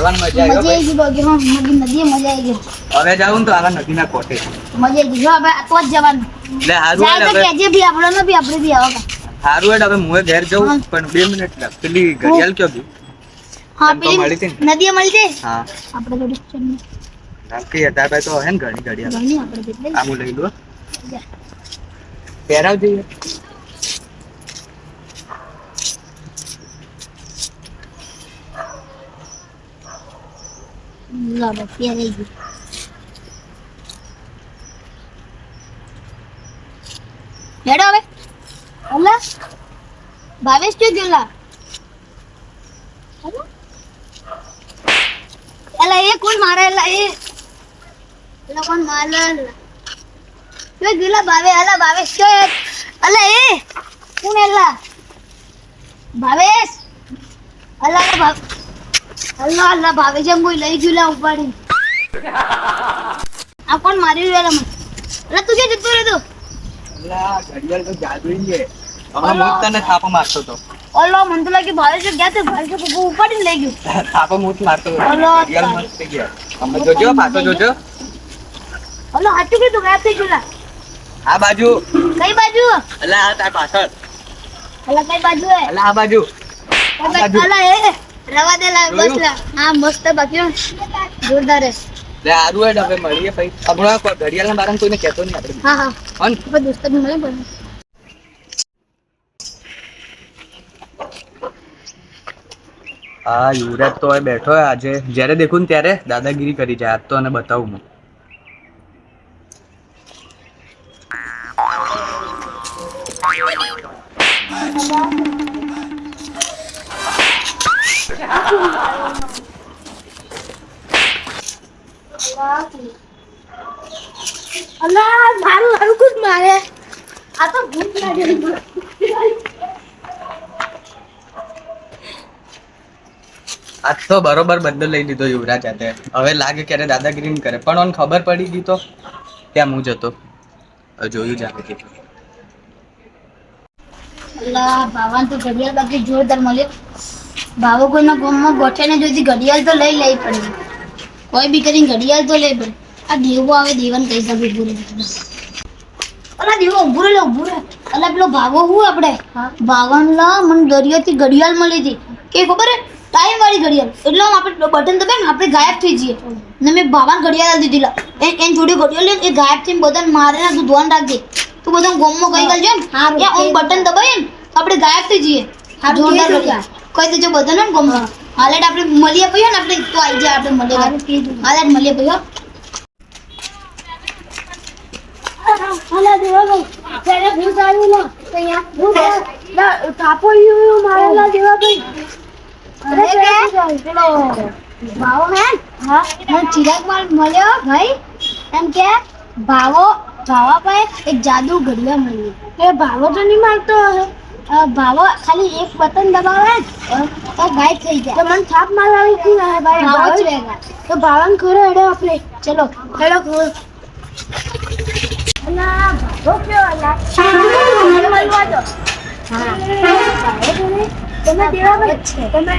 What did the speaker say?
મજા મજા આવી આવી ગઈ બાકી નદી મજા આવી ગઈ. હવે જાઉં તો આગળ નદીના કોઠે. મજા આવી ગઈ. જો આ તો જ જવાનું. એટલે હારું જાય તો હવે. કેજે બી આપણે ને બી આપણે બી આવો હારું હેડ હવે મુએ ઘેર હા. જવું પણ બે મિનિટ લાગ. પેલી ઘડિયાળ કયો ગઈ? હા પેલી મળી જાય હા. આપણે થોડી નાખી તો હે ને ઘણી ઘડિયાળ. આપણે કેટલી લઈ લો પહેરાવ જઈએ બસ પહેરાઈ ગઈ હેડો હવે અલા ભાવેશ ક્યાં ગયેલા? અલા એ કોણ મારે અલા એ અલા કોણ મારે ક્યાં ગયેલા ભાવે અલા ભાવેશ ક્યાં અલા એ કોણ એલા ભાવેશ અલા ભાવ અલ્લા અલ્લા ભાવે જેમ કોઈ લઈ ગયું લા ઉપાડી. આ કોણ મારી રહ્યો મને? અલા તું ક્યાં જતો રહ્યો અલા, ઘડિયાળ તો જાદુઈ છે. હમણાં હું તને થાપો મારતો તો. ઓલો મને તો લાગે ભાવે છે ગયા તો ભાઈ છે ઉપાડીને લઈ ગયું. થાપો મૂત મારતો હતો. ઘડિયાળ મસ્ત ગયા. અમે જોજો પાછો જોજો. ઓલો હાચું કીધું ગાયબ થઈ ગયું લા. આ બાજુ. કઈ બાજુ? અલા આ તાર પાછળ. અલા કઈ બાજુ હે? અલા આ બાજુ. અલા એ. રવા દે લા બસ લા હા મસ્ત બાકી જોરદાર છે. લે હારું હેડ હવે મળીએ ભાઈ. કોઈ ઘડિયાળના બારામાં કોઈને કહેતો નહીં આપણે. હા હા. હન? આપણે દોસ્ત ને મળે પણ હા યુવરાજ તો હવે બેઠો આજે. જ્યારે દેખું ને ત્યારે દાદાગીરી કરી જાય. આજ તો એને બતાવું હું. અલા મારું હરકું જ મારે. આ તો ભૂત બરોબર બદલ લઈ લીધો યુવરાજ હાથે હવે લાગે ક્યારે દાદાગીરી ગ્રીન કરે. પણ ઓન ખબર પડી ગઈ તો? ત્યાં હું જતો. જોયું જ આવે. ભાવાન તો ઘડિયાળ બાકી જોરદાર મળ્યો ભાવો કોઈના ગામમાં ગોઠે ને જોઈતી ઘડિયાળ તો લઈ લઈ પડે. કોઈ બી કરીને ઘડિયાળ તો લે પણ આ દેવો આવે દેવાને કઈ શકે ઉભું રહે. અલા દેવો ઉભું રહે ઉભું રહે. અલા પેલો ભાવો હું આપણે ભાવનલા મને દરિયાથી ઘડિયાળ મળી હતી. કે ખબર હે? ટાઈમ વાળી ઘડિયાળ. એટલે આપણે બટન દબાવીએ ને આપણે ગાયબ થઈ જઈએ. ને મેં ભાવાને ઘડિયાળ દીધી લા. એ એન જોડે ઘડિયાળ લે એ ગાયબ થઈને બધાને મારે ના તું ધોન રાખજે તું બધા ગોમમાં કઈ ગયો ને ત્યાં ઓમ બટન દબાવીએ ને આપણે ગાયબ થઈ જઈએ. જોરદાર ઘડિયાળ. કહી દેજો બધાને ગોમમાં. હાલેટ આપણે મળીએ પછી ને આપણે તો આવી જાય આપણે મળીએ. હાલેટ મળીએ પછી હો. અલા દેવાભાઈ ત્યારે ભૂત આવ્યું ને તો અહીંયા ભૂત લા, કાપો યું મારેલા દેવાભાઈ અરે કે? પેલો ભાવો હા? મને ચિરાગ મળ્યો ભાઈ. એમ કે ભાવો ભાવા પાસે એક જાદુ ઘડિયાળ મળી એ ભાવો તો નહીં મારતો ભાવો ખાલી એક બટન દબાવે તો ગાયબ થઈ જાય. તો મને થાપ મારવાની કી ના ભાઈ? ભાવો જ રહેગા. તો ભાવન ખરો એડો આપણે. ચલો હેડો ખરો. અલા ભાવો કયો અલા? મને મળવા દો. હા. ભાવો તો નહીં. તમે